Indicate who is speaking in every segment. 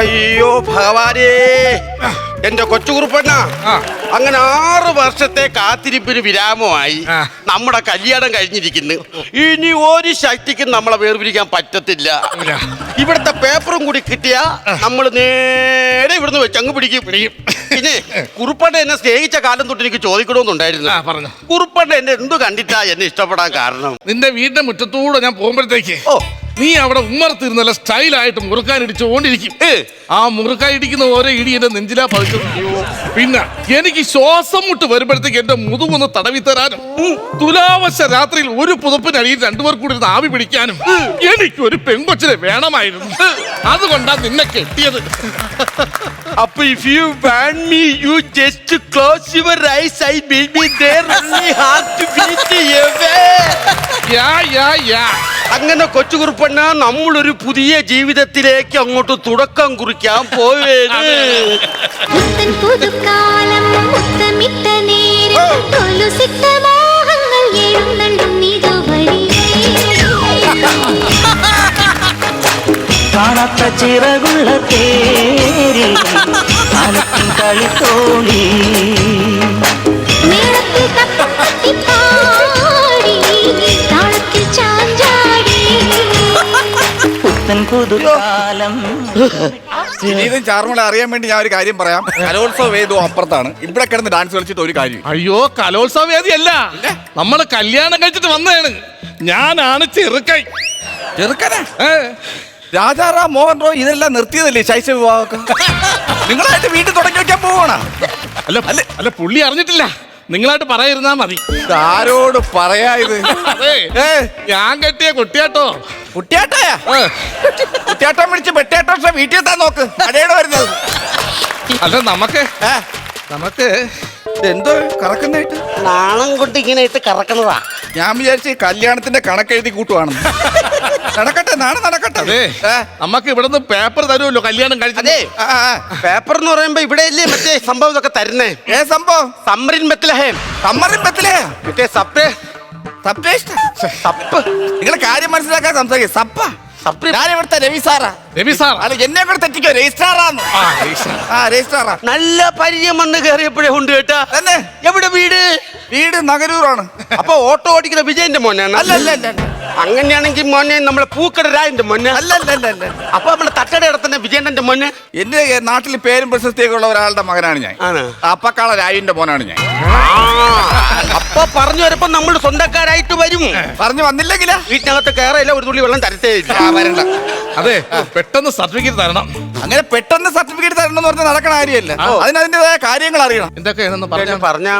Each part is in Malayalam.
Speaker 1: അയ്യോ ഭഗവാനേ. എന്റെ കൊച്ചുകുറുപ്പണ്ണ. അങ്ങനെ ആറു വർഷത്തെ കാത്തിരിപ്പിന് വിരാമമായി. നമ്മുടെ കല്യാണം കഴിഞ്ഞിരിക്കുന്നു. ഇനി ഒരു ശക്തിക്കും നമ്മളെ വേർപിരിക്കാൻ പറ്റത്തില്ല. ഇവിടുത്തെ പേപ്പറും കൂടി കിട്ടിയ നമ്മൾ നേരെ ഇവിടുന്ന് വെച്ച് അങ്ങ് പിടിക്കും. പിന്നെ കുറുപ്പണ്ണ എന്നെ സ്നേഹിച്ച കാലം തൊട്ട് എനിക്ക് ചോദിക്കണമെന്നുണ്ടായിരുന്നു. കുറുപ്പണ്ണ എന്നെ എന്തു കണ്ടിട്ടാ എന്നെ ഇഷ്ടപ്പെടാൻ കാരണം?
Speaker 2: നിന്റെ വീടിന്റെ മുറ്റത്തൂടെ ഞാൻ പോകുമ്പോഴത്തേക്ക്
Speaker 1: ഓ.
Speaker 2: നീ അവിടെ ഉമ്മറത്തിരുന്നല്ല സ്റ്റൈലായിട്ട് മുറുക്കാൻ ഇടിച്ചുകൊണ്ടിരിക്കും
Speaker 1: ഏ.
Speaker 2: ആ മുറുക്കാൻ ഇടിക്കുന്ന ഓരോ ഇടി എന്റെ നെഞ്ചിലാ പതിച്ചത്. പിന്നെ എനിക്ക് ശ്വാസം മുട്ട് വരുമ്പോഴത്തേക്ക് എന്റെ മുതുകൊന്ന് തടവി തരാനും തുലാവശ രാത്രിയിൽ ഒരു പുതപ്പിനടിയിൽ രണ്ടുപേർ കൂടി ഇരുന്ന് ആവി പിടിക്കാനും എനിക്ക് ഒരു പെൺകൊച്ചിനെ വേണമായിരുന്നു. അതുകൊണ്ടാ നിന്നെ കെട്ടിയത്.
Speaker 1: അപ്പൊ if you want me you just close your eyes I will be there heart beat
Speaker 2: ya ya ya
Speaker 1: അങ്ങനെ കൊച്ചുകുറുപ്പണ്ണ നമ്മളൊരു പുതിയ ജീവിതത്തിലേക്ക് അങ്ങോട്ട് തുടക്കം കുറിക്കാൻ പോവേന്
Speaker 3: പുത്തൻ പുതുക്കാലം മുത്തമിട്ട നേരം കൊലുസിട്ട മോഹങ്ങൾ എഴുന്നള്ളും ഇതുവഴി
Speaker 4: കാണാത്ത ചിറകുള്ള തേരി കാലത്തിൻ പുത്തൻ
Speaker 5: ചാർമള അറിയാൻ വേണ്ടി ഞാൻ ഒരു കാര്യം പറയാം. കലോത്സവ വേദവും അപ്പുറത്താണ്. ഇവിടെ കിടന്ന് ഡാൻസ് കളിച്ചിട്ട് ഒരു കാര്യം
Speaker 2: അയ്യോ കലോത്സവ വേദിയല്ല. നമ്മൾ കല്യാണം കഴിച്ചിട്ട് വന്നതാണ്. ഞാനാണ് ചെറുക്കൈ
Speaker 5: ചെറുക്കനെ? രാജാറാം മോഹൻ റോയ് ഇതെല്ലാം നിർത്തിയതല്ലേ ശൈശ വിവാഹമൊക്കെ? നിങ്ങളായിട്ട് വീട്ടിൽ തുടങ്ങി വെക്കാൻ പോവാണ്?
Speaker 2: അല്ല അല്ല. അല്ല പുള്ളി അറിഞ്ഞിട്ടില്ല. നിങ്ങളായിട്ട് പറയാതിരുന്നാ മതി.
Speaker 5: ആരോട് പറയാ ഇത്?
Speaker 2: അതെ.
Speaker 5: ഏ?
Speaker 2: ഞാൻ കെട്ടിയ കുട്ടിയാട്ടോ.
Speaker 5: കുട്ടിയാട്ടയാ?
Speaker 2: ഏ,
Speaker 5: കുട്ടിയാട്ടം വിളിച്ച് വെട്ടിയാട്ടം വീട്ടിൽ എത്താൻ നോക്ക്. അടയുടെ വരുന്നത്.
Speaker 2: അല്ല നമുക്ക്
Speaker 5: ഏ?
Speaker 2: നമുക്ക്
Speaker 5: എന്തോ കറക്കുന്നായിട്ട്
Speaker 1: നാണം കൊണ്ട് ഇങ്ങനെ ഇട്ട് കറക്കണതാ
Speaker 5: ഞാൻ വിചാരിച്ച് കല്യാണത്തിന്റെ കണക്കെഴുതി കൂട്ടുവാണെന്ന്. നടക്കട്ടെ നാളെ നടക്കട്ടെ.
Speaker 2: അതെ
Speaker 5: ഏ,
Speaker 2: നമുക്ക് ഇവിടുന്ന് പേപ്പർ തരുമല്ലോ കല്യാണം കഴിച്ചത്
Speaker 1: അതെ
Speaker 5: ആ, ആ, ആ.
Speaker 1: പേപ്പർ എന്ന് പറയുമ്പോ ഇവിടെയല്ലേ മറ്റേ സംഭവം ഇതൊക്കെ തരുന്നേ?
Speaker 5: ഏ സംഭവം?
Speaker 1: സമ്മറിൻ ബത്ലഹേം
Speaker 5: സമ്മറിൻ പത്തിലേ
Speaker 1: മറ്റേ സപ്പേ
Speaker 5: സപ്രേഷ്ട
Speaker 1: സപ്പ്
Speaker 5: നിങ്ങൾ കാര്യം മനസ്സിലാക്കാൻ സംസാരിക്കും. സപ്പ
Speaker 1: സപ്രി
Speaker 5: ഞാൻ ഇവിടുത്തെ രവി സാറാ.
Speaker 2: രവി സാർ
Speaker 5: അല്ല എന്നെ കൂടെ തെറ്റിക്കോ രജിസ്ട്രാറാന്ന്
Speaker 2: ആ, രജിസ്ട്രാർ.
Speaker 5: ആ രജിസ്ട്രാറാ
Speaker 1: നല്ല പരിചയം വന്ന് കയറിയപ്പോഴേ ഉണ്ട് കേട്ടാ.
Speaker 5: തന്നെ?
Speaker 1: എവിടെ വീട്?
Speaker 5: വീട് നഗരൂറാണ്.
Speaker 1: അപ്പൊ ഓട്ടോ ഓടിക്കുന്ന വിജയന്റെ മോനാണ്.
Speaker 5: അല്ല അല്ല അല്ല അല്ല.
Speaker 1: അങ്ങനെയാണെങ്കിൽ മോനെ നമ്മളെ പൂക്കടരായന്റെ മോനെ.
Speaker 5: അല്ല അല്ല അല്ല അല്ല
Speaker 1: അപ്പൊ നമ്മളെ തട്ടട ഇടത്തന്നെ വിജയന്റെ മോനെ.
Speaker 5: എന്റെ നാട്ടിൽ പേരും പ്രശസ്തിയൊക്കെ ഉള്ള ഒരാളുടെ മകനാണ് ഞാൻ. അപ്പക്കാള രായുവിന്റെ മോനാണ് ഞാൻ.
Speaker 1: അപ്പൊ പറഞ്ഞു വരപ്പോ നമ്മൾ സ്വന്തക്കാരായിട്ട് വരും.
Speaker 5: പറഞ്ഞു വന്നില്ലെങ്കിൽ
Speaker 1: വീട്ടിനകത്ത് കയറില്ല ഒരു തുള്ളി വെള്ളം തരത്തേ
Speaker 5: വരണ്ട.
Speaker 2: അതെ പെട്ടെന്ന് സർട്ടിഫിക്കറ്റ് തരണം.
Speaker 5: അങ്ങനെ പെട്ടെന്ന് സർട്ടിഫിക്കറ്റ് തരണം എന്ന് പറഞ്ഞാൽ നടക്കണ കാര്യമല്ല.
Speaker 2: അതിനതിന്റേതായ
Speaker 5: അതിന് കാര്യങ്ങൾ അറിയണം.
Speaker 2: എന്തൊക്കെ പറഞ്ഞു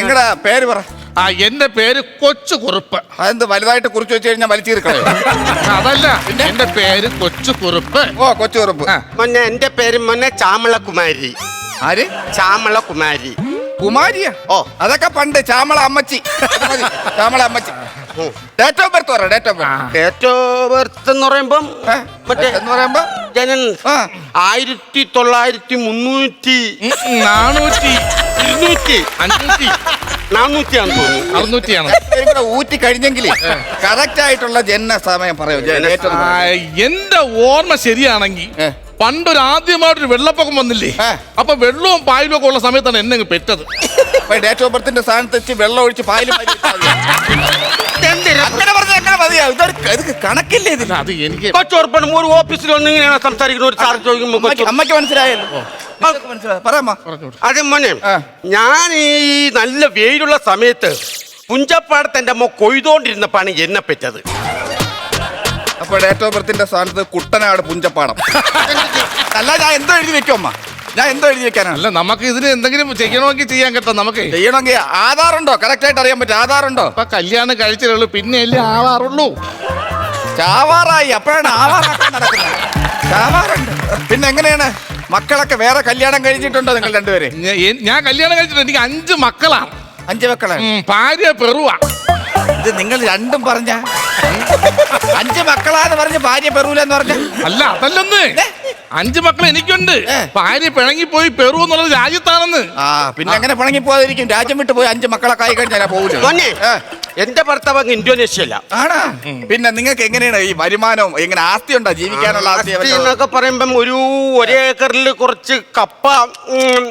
Speaker 5: നിങ്ങളുടെ പേര് പറ.
Speaker 2: ആ എന്റെ പേര് കൊച്ചു കുറുപ്പ്.
Speaker 5: അതെന്ത് വലുതായിട്ട് കുറിച്ച് വെച്ച് കഴിഞ്ഞാൽ വലിച്ചീർക്കളയോ
Speaker 2: അതല്ല എന്റെ പേര് കൊച്ചു കുറുപ്പ്.
Speaker 5: ഓ കൊച്ചു കുറുപ്പ്.
Speaker 2: മൊന്നെ
Speaker 1: മോനെ എന്റെ പേര് മോനെ ചാമളകുമാരി.
Speaker 5: ആര്?
Speaker 1: ചാമളകുമാരി.
Speaker 5: കുമാരിയ?
Speaker 1: ഓ.
Speaker 5: അതൊക്കെ പണ്ട് ചാമള അമ്മച്ചി. ചാമള അമ്മച്ചി. ഡേറ്റ് ഓഫ് ബർത്ത് പറ date of birth
Speaker 1: date of birth എന്ന് പറയുമ്പം മറ്റേ
Speaker 5: എന്ന് പറയുമ്പോ?
Speaker 1: ജനൻ. ആയിരത്തി തൊള്ളായിരത്തി മുന്നൂറ്റി
Speaker 2: നാനൂറ്റി
Speaker 1: ഇരുന്നൂറ്റി.
Speaker 2: അഞ്ഞൂറ്റി.
Speaker 1: തോന്നുന്നു.
Speaker 2: അറുന്നൂറ്റിയാണ്.
Speaker 5: ഊറ്റി കഴിഞ്ഞെങ്കിൽ കറക്റ്റ് ആയിട്ടുള്ള ജനന സമയം പറയൂ. ജ- date
Speaker 2: ആ, എന്റെ ഓർമ്മ ശരിയാണെങ്കിൽ
Speaker 5: ഏ.
Speaker 2: പണ്ടൊരു ആദ്യമായിട്ടൊരു വെള്ളപ്പൊക്കം വന്നില്ലേ?
Speaker 5: ഏ.
Speaker 2: അപ്പൊ വെള്ളവും പായലും ഒക്കെ ഉള്ള സമയത്താണ് എന്നെ അങ്ങ് പെറ്റത്
Speaker 5: ഡേറ്റ് ഓഫ് ബർത്തിന്റെ സ്ഥാനത്ത് വെച്ച് വെള്ളം ഒഴിച്ച് പാലും അങ്ങനെ പറഞ്ഞാൽ എങ്ങനെ മതിയാ ഇതൊരു ഇത് കണക്കില്ലേ ഇതിന്
Speaker 2: അത് എനിക്ക്
Speaker 1: ഒരു ഓഫീസിൽ വന്ന് ഇങ്ങനെയാണ് സംസാരിക്കുന്ന ഒരു സാർ
Speaker 5: അമ്മയ്ക്ക്
Speaker 1: കൊച്ചു
Speaker 5: അമ്മയ്ക്ക് മനസ്സിലായല്ലോ. നിനക്ക് മനസ്സിലായോ? പറയാമ്മ
Speaker 1: അതെ മോനെ. ഞാൻ ഈ നല്ല വെയിലുള്ള സമയത്ത് പുഞ്ചപ്പാടത്ത് എന്റെ അമ്മ കൊയ്തോണ്ടിരുന്നപ്പാണ് എന്നെ പെറ്റത്.
Speaker 5: അപ്പൊ ഡേറ്റ് ഓഫ് ബർത്തിന്റെ സ്ഥാനത്ത് കുട്ടനാട് പുഞ്ചപ്പാടം. അല്ല ഞാൻ എന്തോ എഴുതി വെക്കും അമ്മ? ഞാൻ എന്തോ എഴുതി വെക്കാനാണ്.
Speaker 2: അല്ല നമുക്ക് ഇതിന് എന്തെങ്കിലും ചെയ്യണമെങ്കിൽ ചെയ്യാൻ കേട്ടോ നമുക്ക്.
Speaker 5: ചെയ്യണമെങ്കിൽ ആധാർ ഉണ്ടോ കറക്റ്റ് ആയിട്ട് അറിയാൻ പറ്റും. ആധാർ ഉണ്ടോ
Speaker 2: അപ്പൊ കല്യാണം കഴിച്ചിട്ടുള്ളൂ പിന്നെ അല്ലേ ആവാറുള്ളൂ.
Speaker 5: ചാവാറായി. അപ്പോഴാണ് ആവാറാക്കാൻ നടക്കുന്നത്. ചാവാറുണ്ട്. പിന്നെ എങ്ങനെയാണ്? മക്കളൊക്കെ വേറെ കല്യാണം കഴിച്ചിട്ടുണ്ടോ നിങ്ങൾ രണ്ടുപേരെ?
Speaker 2: ഞാൻ കല്യാണം കഴിച്ചിട്ടുണ്ട്. എനിക്ക് അഞ്ച് മക്കളാണ്
Speaker 5: അഞ്ച്
Speaker 2: മക്കളാണ് ഭാര്യ പെറുവാ.
Speaker 5: ഇത് നിങ്ങൾ രണ്ടും പറഞ്ഞ? അഞ്ച് മക്കളാന്ന് പറഞ്ഞ് ഭാര്യ പെറൂല എന്ന് പറഞ്ഞ?
Speaker 2: അല്ല അതല്ലെന്ന്. അഞ്ച് മക്കൾ എനിക്കുണ്ട്. ഭാര്യ പിണങ്ങിപ്പോയി പെറു എന്നുള്ളത് രാജ്യത്താണെന്ന്.
Speaker 5: ആ പിന്നെ അങ്ങനെ പിണങ്ങി പോകാതിരിക്കും രാജ്യം വിട്ടു പോയി അഞ്ച് മക്കളൊക്കെ ആയി കഴിഞ്ഞാൽ പോകില്ല
Speaker 1: മോനെ എന്റെ ഭർത്താവ് അങ്ങ് ഇന്തോനേഷ്യല്ല
Speaker 5: ആണാ? പിന്നെ നിങ്ങൾക്ക് എങ്ങനെയാണ് ഈ വരുമാനം എങ്ങനെ ആസ്തി ഉണ്ടോ? ജീവിക്കാനുള്ള ആസ്തി?
Speaker 1: എന്നൊക്കെ പറയുമ്പം ഒരു ഒരേക്കറിൽ കുറച്ച് കപ്പ ഉം,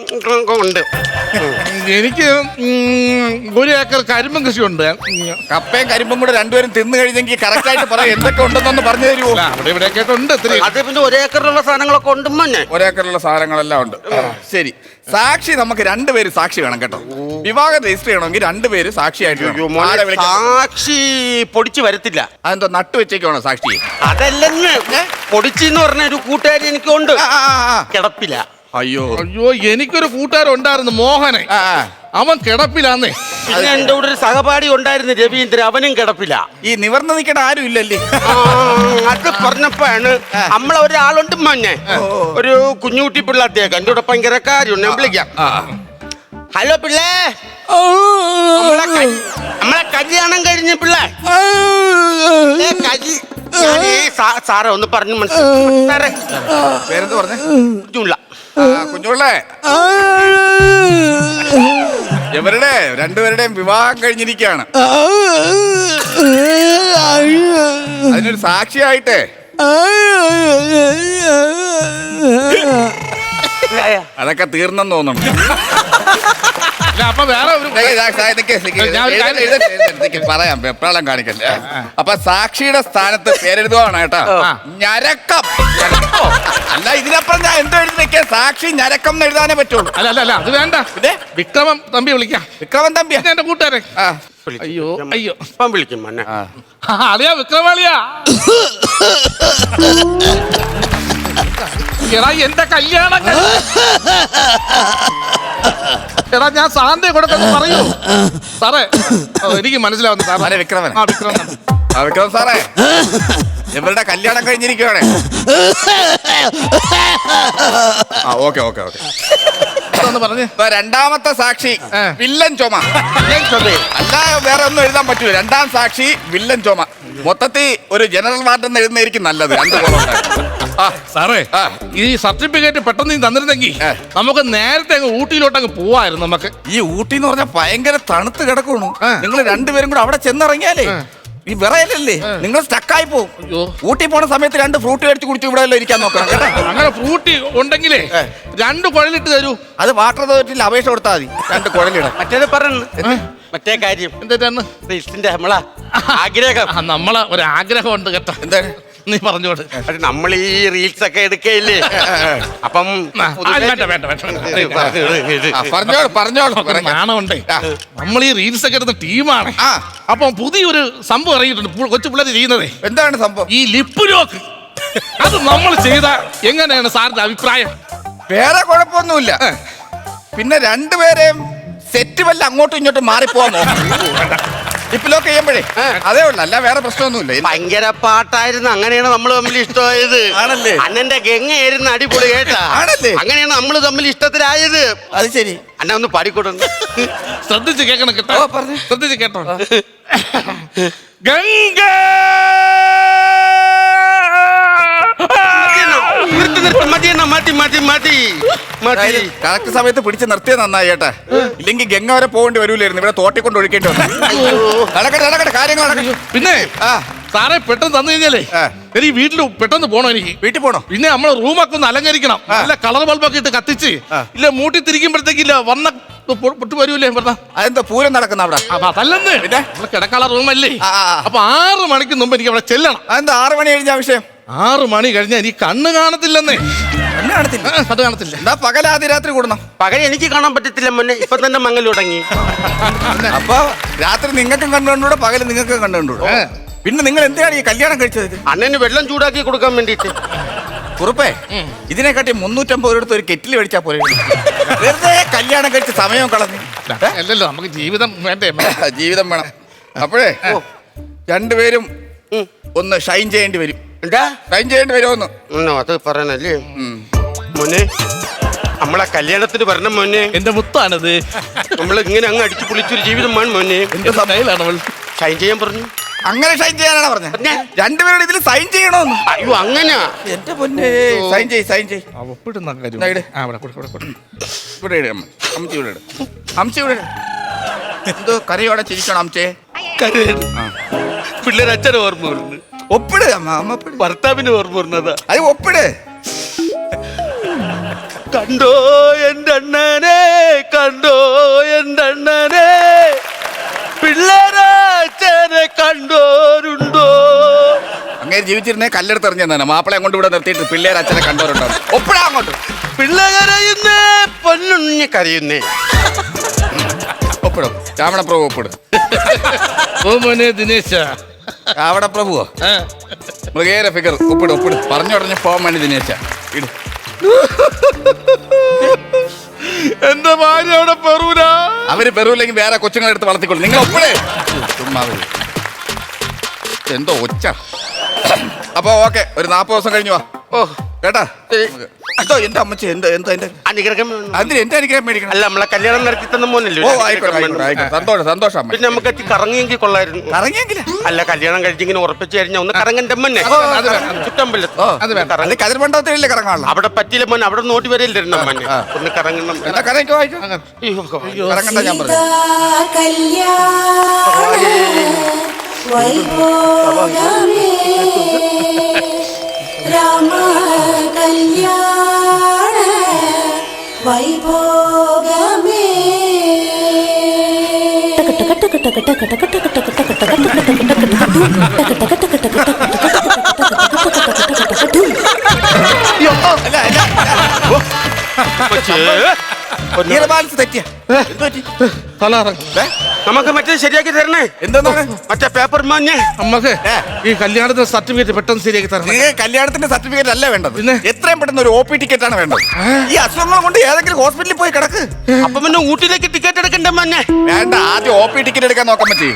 Speaker 1: ഉണ്ട്.
Speaker 2: എനിക്ക് ഉം, ഒരു ഏക്കർ കരിമ്പും കൃഷിയുണ്ട്. ഉം,
Speaker 5: കപ്പയും കരിമ്പും കൂടെ രണ്ടുപേരും തിന്നു കഴിഞ്ഞെങ്കിൽ കറക്റ്റ് ആയിട്ട് പറയാം എന്തൊക്കെ ഉണ്ടെന്നൊന്ന് പറഞ്ഞു തരുമോ?
Speaker 2: അല്ല, അവിടെ ഇവിടെ ഒക്കെ ഉണ്ട് ഇത്തിരി.
Speaker 1: അത് പിന്നെ ഒരേക്കറിലുള്ള സാധനങ്ങളൊക്കെ ഉണ്ട് മഞ്ഞെ
Speaker 5: ഒരേക്കറുള്ള സാധനങ്ങളെല്ലാം ഉണ്ട്. ശരി. സാക്ഷി നമുക്ക് രണ്ടുപേര് സാക്ഷി വേണം കേട്ടോ. വിവാഹം രജിസ്റ്റർ ചെയ്യണമെങ്കിൽ രണ്ടുപേര് സാക്ഷിയായിട്ട് വേണം. ആരെ?
Speaker 1: സാക്ഷി പൊടിച്ചു വരത്തില്ല.
Speaker 5: അതെന്തോ നട്ടു വെച്ചേക്കാണോ സാക്ഷി?
Speaker 1: അതല്ലെന്ന്. പൊടിച്ചെന്ന് പറഞ്ഞ ഒരു കൂട്ടുകാരി എനിക്ക്
Speaker 5: ഉണ്ട് ആ, ആ, ആ.
Speaker 1: കിടപ്പില്ല
Speaker 5: അയ്യോ.
Speaker 2: അയ്യോ എനിക്കൊരു കൂട്ടുകാരൻ ഉണ്ടായിരുന്നു മോഹനെ. അവൻ കിടപ്പിലാന്നേ.
Speaker 1: പിന്നെ എന്റെ കൂടെ ഒരു സഹപാഠി ഉണ്ടായിരുന്നു രവീന്ദ്രൻ അവനും കിടപ്പില്ല
Speaker 5: ഈ നിവർന്ന് നിൽക്കേണ്ട ആരും ഇല്ലല്ലേ?
Speaker 1: അത് പറഞ്ഞപ്പോഴാണ് നമ്മളെ ഒരാളുണ്ട് മഞ്ഞെ ഒരു കുഞ്ഞുകുട്ടി പിള്ള അദ്ദേഹം എന്റെ കൂടെ ഭയങ്കര കാര്യം ഞാൻ വിളിക്കാം.
Speaker 5: ആ.
Speaker 1: ഹലോ പിള്ളേ. നമ്മളെ കല്യാണം കഴിഞ്ഞ പിള്ളേ. സാറേ ഒന്ന് പറഞ്ഞു
Speaker 5: പേരെന്ത് പറഞ്ഞു?
Speaker 1: കുഞ്ഞുള്ള.
Speaker 5: ആ, കുഞ്ഞുള്ളേ. ഇവരുടെ രണ്ടുപേരുടെയും വിവാഹം കഴിഞ്ഞിരിക്കുകയാണ്. അതിനൊരു സാക്ഷിയായിട്ടേ. അതൊക്കെ തീർന്നെന്ന് തോന്നുന്നു
Speaker 2: അപ്പൊ വേറെ ഒരു. ഞാൻ കാര്യം-
Speaker 5: പറയാം വെപ്രാളം കാണിക്കല്ലേ അപ്പൊ സാക്ഷിയുടെ സ്ഥാനത്ത് പേരെഴുതുവാണ് കേട്ടോ. ഞരക്കം. അല്ല ഇതിനപ്പുറം ഞാൻ എന്തോ എഴുതി വെക്കാൻ? സാക്ഷി ഞരക്കം എന്ന് എഴുതാനേ പറ്റുള്ളൂ
Speaker 2: അല്ല അല്ല അല്ല അത് വേണ്ട.
Speaker 5: പിന്നെ?
Speaker 2: വിക്രമം തമ്പി വിളിക്കാം.
Speaker 5: വിക്രമൻ തമ്പിയാ?
Speaker 2: ഞാൻ എന്റെ കൂട്ടുകാരെ
Speaker 5: ആ.
Speaker 2: അയ്യോ അയ്യോ.
Speaker 1: ഇപ്പം വിളിക്കും മന്നെ
Speaker 5: ആ.
Speaker 2: ആ, അളിയാ വിക്രമാളിയാ? എടാ എന്റെ കല്യാണം എടാ ഞാൻ സാന്തി കൂടെ തന്നെ പറയൂ. സാറേ എനിക്ക് മനസ്സിലാവുന്നു സാറേ.
Speaker 5: വിക്രമൻ.
Speaker 2: ആ വിക്രമൻ.
Speaker 5: ആ വിക്രമൻ സാറേ ഇവരുടെ കല്യാണം കഴിഞ്ഞിരിക്കുകയാണ് ആ ഓക്കെ ഓക്കെ ഓക്കെ. രണ്ടാമത്തെ സാക്ഷി. വില്ലൻ ചുമ. അല്ല വേറെ ഒന്നും എഴുതാൻ പറ്റൂല. രണ്ടാം സാക്ഷി വില്ലൻ ചുമ. മൊത്തത്തിൽ ഒരു ജനറൽ വാർഡ് എന്ന് എഴുതുന്നതായിരിക്കും നല്ലത് രണ്ട് കോളം
Speaker 2: സാറേ. ഈ സർട്ടിഫിക്കറ്റ് പെട്ടെന്ന് നീ തന്നിരുന്നെങ്കിൽ നമുക്ക് നേരത്തെ അങ്ങ് ഊട്ടിയിലോട്ട് അങ്ങ് പോവായിരുന്നു നമുക്ക്.
Speaker 5: ഈ ഊട്ടി എന്ന് പറഞ്ഞാൽ ഭയങ്കര തണുത്ത് കിടക്കണു നിങ്ങൾ രണ്ടുപേരും കൂടെ അവിടെ ചെന്നിറങ്ങിയാലേ ഈ വിറയലല്ലേ? നിങ്ങൾ സ്റ്റക്കായി പോകും
Speaker 2: അയ്യോ.
Speaker 5: ഊട്ടി പോണ സമയത്ത് രണ്ട് ഫ്രൂട്ട് മേടിച്ച് കുടിച്ചു ഇവിടെ എല്ലാം ഇരിക്കാൻ നോക്കണം കേട്ടോ.
Speaker 2: അങ്ങനെ ഫ്രൂട്ടി ഉണ്ടെങ്കിലേ രണ്ട് കുഴലിട്ട് തരൂ.
Speaker 5: അത് വാട്ടർ അതോറിറ്റിയിൽ അപേക്ഷ കൊടുത്താൽ മതി. രണ്ട് കുഴലിടാം
Speaker 1: മറ്റേത് പറഞ്ഞു മറ്റേ കാര്യം.
Speaker 2: എന്താണ്
Speaker 1: നമ്മളാ ആഗ്രഹം.
Speaker 2: നമ്മളെ ഒരു ആഗ്രഹം ഉണ്ട് കേട്ടോ.
Speaker 5: എന്താണ്?
Speaker 2: നീ പറഞ്ഞോട്
Speaker 1: നമ്മൾ ഈ റീൽസ് ഒക്കെ എടുക്കയില്ലേ? അപ്പം
Speaker 2: വേണ്ട വേണ്ട
Speaker 5: പറഞ്ഞോളൂ പറഞ്ഞോളൂ
Speaker 2: നമുക്ക് നാണമുണ്ടേ. നമ്മൾ ഈ റീൽസ് ഒക്കെ എടുത്ത ടീമാണ്. അപ്പം പുതിയൊരു സംഭവം അറിയിട്ടുണ്ട് കൊച്ചു പിള്ളേർ ചെയ്യുന്നതേ.
Speaker 5: എന്താണ് സംഭവം?
Speaker 2: ഈ ലിപ്പ് ലോക്ക് അത് നമ്മൾ ചെയ്ത എങ്ങനെയാണ് സാറിന്റെ അഭിപ്രായം?
Speaker 5: വേറെ കുഴപ്പമൊന്നുമില്ല. പിന്നെ രണ്ടുപേരെയും സെറ്റ് വല്ല അങ്ങോട്ടും ഇങ്ങോട്ടും മാറിപ്പോവാൻ നോക്കണം ഇപ്പിലൊക്കെ ചെയ്യുമ്പോഴേ. അതേ ഉള്ളു അല്ല വേറെ പ്രശ്നമൊന്നുമില്ല.
Speaker 1: ഭയങ്കര പാട്ടായിരുന്നു അങ്ങനെയാണ് നമ്മൾ തമ്മിൽ ഇഷ്ടമായത്
Speaker 5: ആണല്ലേ?
Speaker 1: അണ്ണന്റെ ഗംഗയായിരുന്നു അടിപൊളി കേട്ടാ.
Speaker 5: ആണല്ലേ?
Speaker 1: അങ്ങനെയാണ് നമ്മൾ തമ്മിൽ ഇഷ്ടത്തിലായത്.
Speaker 5: അത് ശരി.
Speaker 1: അന്ന ഒന്ന് പാടിക്കൊടുന്നു
Speaker 2: ശ്രദ്ധിച്ച് കേൾക്കണം കേട്ടോ. ശ്രദ്ധിച്ച് കേട്ടോ. ഗംഗ!
Speaker 1: നിർത്തി മതി എന്നാ മതി മതി മതി. മതി.
Speaker 5: കറക്റ്റ് സമയത്ത് പിടിച്ച് നിർത്തിയത് നന്നായി ഏട്ടാ. ഇല്ലെങ്കിൽ ഗംഗ വരെ പോകേണ്ടി വരൂലായിരുന്നു. ഇവിടെ തോട്ടി കൊണ്ട് ഒഴിക്കേണ്ടി വന്നു. നടക്കട്ടെ നടക്കട്ടെ കാര്യങ്ങൾ നടക്കട്ടെ
Speaker 2: പിന്നെ
Speaker 5: ആ.
Speaker 2: സാറേ പെട്ടെന്ന് തന്നു കഴിഞ്ഞാലേ
Speaker 5: ആ.
Speaker 2: എനിക്ക് വീട്ടിൽ പെട്ടെന്ന് പോണോ എനിക്ക്?
Speaker 5: വീട്ടിൽ പോണോ?
Speaker 2: പിന്നെ നമ്മൾ റൂമൊക്കെ ഒന്ന് അലങ്കരിക്കണം. നല്ല കളർ ബൾബൊക്കെ ഇട്ട് കത്തിച്ച്
Speaker 5: ആ.
Speaker 2: ഇല്ല മൂട്ടി തിരിക്കുമ്പോഴത്തേക്കില്ല വന്ന പൊ- പൊട്ട് വരൂലേ പറഞ്ഞ
Speaker 5: അതെന്താ പൂരം നടക്കുന്ന അവിടെ?
Speaker 2: അപ്പൊ അതല്ലെന്ന്.
Speaker 5: പിന്നെ?
Speaker 2: നമ്മളെ കിടക്കാള റൂമല്ലേ?
Speaker 5: ആ, ആ, ആ.
Speaker 2: അപ്പൊ ആറ് മണിക്ക് മുമ്പ് എനിക്ക് അവിടെ ചെല്ലണം.
Speaker 5: അതെന്താ ആറ് മണി കഴിഞ്ഞ വിഷയം?
Speaker 2: ആറ് മണി കഴിഞ്ഞാൽ എനിക്ക് കണ്ണ് കാണത്തില്ലെന്നേ.
Speaker 5: എന്നെ കാണത്തില്ല.
Speaker 2: ആ, അത് കാണത്തില്ല.
Speaker 5: എന്താ പകലാതി രാത്രി കൂടണം?
Speaker 1: പകൽ എനിക്ക് കാണാൻ പറ്റത്തില്ല മുന്നേ ഇപ്പൊ തന്നെ മങ്ങൽ തുടങ്ങി.
Speaker 5: അപ്പൊ രാത്രി നിങ്ങൾക്കും കണ്ടുകൊണ്ടൂടെ പകൽ നിങ്ങൾക്കും കണ്ടുകൊണ്ടൂടെ പിന്നെ നിങ്ങൾ എന്തിനാണ് ഈ കല്യാണം കഴിച്ചത്?
Speaker 1: അണ്ണന് വെള്ളം ചൂടാക്കി കൊടുക്കാൻ വേണ്ടിട്ട്
Speaker 5: കുറുപ്പേ ഇതിനെക്കാട്ടി മുന്നൂറ്റമ്പത് രൂപ ഒരു കെറ്റിൽ മേടിച്ചാ പോലെ വെറുതെ കല്യാണം കഴിച്ച് സമയം കളഞ്ഞു. ഏ?
Speaker 2: അല്ലല്ലോ നമുക്ക് ജീവിതം വേണ്ടേ
Speaker 5: ജീവിതം വേണം. അപ്പോഴേ രണ്ടുപേരും ഒന്ന് ഷൈൻ ചെയ്യേണ്ടി വരും.
Speaker 1: എന്താ?
Speaker 5: സൈൻ ചെയ്യേണ്ടി വരുമെന്ന്.
Speaker 1: ഉം, അത് പറയണല്ലേ? മോനെ നമ്മളെ കല്യാണത്തിന് വരണം മോനെ.
Speaker 2: എന്റെ മുത്താണത്.
Speaker 1: നമ്മൾ ഇങ്ങനെ അങ്ങ് അടിച്ചു പൊളിച്ചൊരു ജീവിതം വേണം മോനെ.
Speaker 2: എന്റെ സ്റ്റൈലാണ് അവൾ
Speaker 1: സൈൻ ചെയ്യാൻ പറഞ്ഞു?
Speaker 5: അങ്ങനെ സൈൻ ചെയ്യാനാണ് പറഞ്ഞത്? രണ്ടുപേരുടെ ഇതിൽ സൈൻ ചെയ്യണമെന്ന്
Speaker 1: അയ്യോ അങ്ങനെയാ
Speaker 5: എന്റെ പൊന്നെ സൈൻ ചെയ് സൈൻ ചെയ്
Speaker 2: കാര്യം
Speaker 5: ദാ ഇട്.
Speaker 2: ആ ഇവിടെ കൊടു, കൊടു, കൊടു.
Speaker 5: ഇവിടെ ഇട് അമ്മ. അമ്മച്ചി ഇവിടെ ഇട്. അമ്മച്ചി ഇവിടെ ഇട്. എന്തോ കരയോടെ ചിരിക്കണം അമ്മച്ചേ.
Speaker 1: പിള്ളേർ അച്ഛനെ ഓർമ്മ വരുന്നു.
Speaker 5: ഒപ്പിട് അമ്മ അമ്മ ഒപ്പിട്.
Speaker 1: ഭർത്താവിന് ഓർമ്മ വരുന്നത്.
Speaker 5: അത് ഒപ്പിട്.
Speaker 1: കണ്ടോ എന്റെ അണ്ണനെ? കണ്ടോ എന്റെ അണ്ണനെ? പിള്ളേരാച്ചനെ കണ്ടോരുണ്ടോ?
Speaker 5: അങ്ങനെ ജീവിച്ചിരുന്നേ കല്ലെടുത്ത് തന്നെ മാപ്പിളെ കൊണ്ട് ഇവിടെ നിർത്തിയിട്ട് പിള്ളേരെ അച്ഛനെ കണ്ടോരുണ്ടോ? ഒപ്പിടാ അങ്ങോട്ട്.
Speaker 1: പിള്ളേരയുന്നേ പൊന്നുണ്ണി കരയുന്നേ.
Speaker 5: ഒപ്പിടും. രാവണപ്രഭു ഒപ്പിടും ഒപ്പിട്.
Speaker 2: ഓ മോനെ ദിനേശ.
Speaker 5: രാവണ പ്രഭുവോ? മൃഗേര ഫിഗർ ഒപ്പിടും ഒപ്പിടും. പറഞ്ഞു പറഞ്ഞ പോകാൻ വേണ്ടി ദിനേശ. ഇട്.
Speaker 2: എന്റെ ഭാര്യ അവിടെ പെറൂരാ
Speaker 5: അവർ പെറൂലെങ്കിൽ വേറെ കൊച്ചുങ്ങളെ എടുത്ത് വളർത്തിക്കൊള്ളു നിങ്ങൾ ഒപ്പിടേ. എന്തോ ഒച്ച. അപ്പൊ ഓക്കെ ഒരു നാപ്പത് ദിവസം കഴിഞ്ഞു വാ.
Speaker 1: ഓ.
Speaker 5: കേട്ടാ? അതോ എന്റെ അമ്മച്ചി എന്താ എന്താ എന്റെ
Speaker 1: അനുഗ്രഹം
Speaker 5: അതിന് എന്റെ അനുഗ്രഹം മേടിക്കണം.
Speaker 1: അല്ല നമ്മളെ കല്യാണം നടത്തി തന്ന മോനല്ലേ
Speaker 5: ഓ ആയിക്കോട്ടെ ആയിക്കോട്ടെ ആയിക്കോട്ടെ. സന്തോഷം സന്തോഷം അമ്മ
Speaker 1: പിന്നെ നമുക്ക് എത്തി കറങ്ങിയെങ്കിൽ കൊള്ളായിരുന്നു.
Speaker 5: കറങ്ങിയെങ്കില?
Speaker 1: അല്ല കല്യാണം കഴിച്ചിങ്ങനെ ഉറപ്പിച്ചു കഴിഞ്ഞാൽ ഒന്ന് കറങ്ങന്റെ മോനെ?
Speaker 2: അത് വേണ്ട.
Speaker 1: ചുറ്റമ്പലത്ത്.
Speaker 5: ഓ
Speaker 2: അത് വേണ്ട.
Speaker 5: അല്ലെ കതിർ മണ്ഡപത്തിലല്ലേ കറങ്ങാനുള്ള?
Speaker 1: അവിടെ പറ്റിയില്ല മോനെ അവിടെ നോട്ടി വരയില്ലായിരുന്നു മോനെ.
Speaker 5: ആ.
Speaker 1: ഒന്ന് കറങ്ങണം.
Speaker 5: എന്നാ കറങ്ങിക്കോ വായിക്കോ
Speaker 1: അയ്യോ,
Speaker 5: കറങ്ങണ്ട ഞാൻ പറഞ്ഞു.
Speaker 6: കല്യാണ വൈഭോഗമേ. രാമ കല്യാണ വൈഭോഗമേ
Speaker 1: അമ്മച്ചി.
Speaker 5: നീല ബാലൻസ് തെറ്റിയ.
Speaker 2: തല ഇറങ്ങി.
Speaker 1: നമുക്ക് മറ്റേ ശരിയാക്കി തരണേ.
Speaker 5: എന്താണ്
Speaker 1: മറ്റേ പേപ്പർ മാഞ്ഞേ
Speaker 5: നമ്മക്ക്
Speaker 2: ഈ കല്യാണത്തിന്റെ സർട്ടിഫിക്കറ്റ് പെട്ടെന്ന് ശരിയാക്കി തരണം.
Speaker 5: നിങ്ങൾക്ക് കല്യാണത്തിന്റെ സർട്ടിഫിക്കറ്റ് അല്ല വേണ്ടത്.
Speaker 2: പിന്നെ?
Speaker 5: എത്രയും പെട്ടെന്ന് ഒരു ഒ പി ടിക്കറ്റ് ആണ് വേണ്ടത്. ഈ അസുഖങ്ങൾ കൊണ്ട് ഏതെങ്കിലും ഹോസ്പിറ്റലിൽ പോയി കിടക്ക്.
Speaker 1: അപ്പൊ പിന്നെ ഊട്ടിലേക്ക് ടിക്കറ്റ് എടുക്കണ്ടേ മോനെ
Speaker 5: വേണ്ട ആദ്യം ഒ പി ടിക്കറ്റ് എടുക്കാൻ നോക്കാൻ പറ്റി.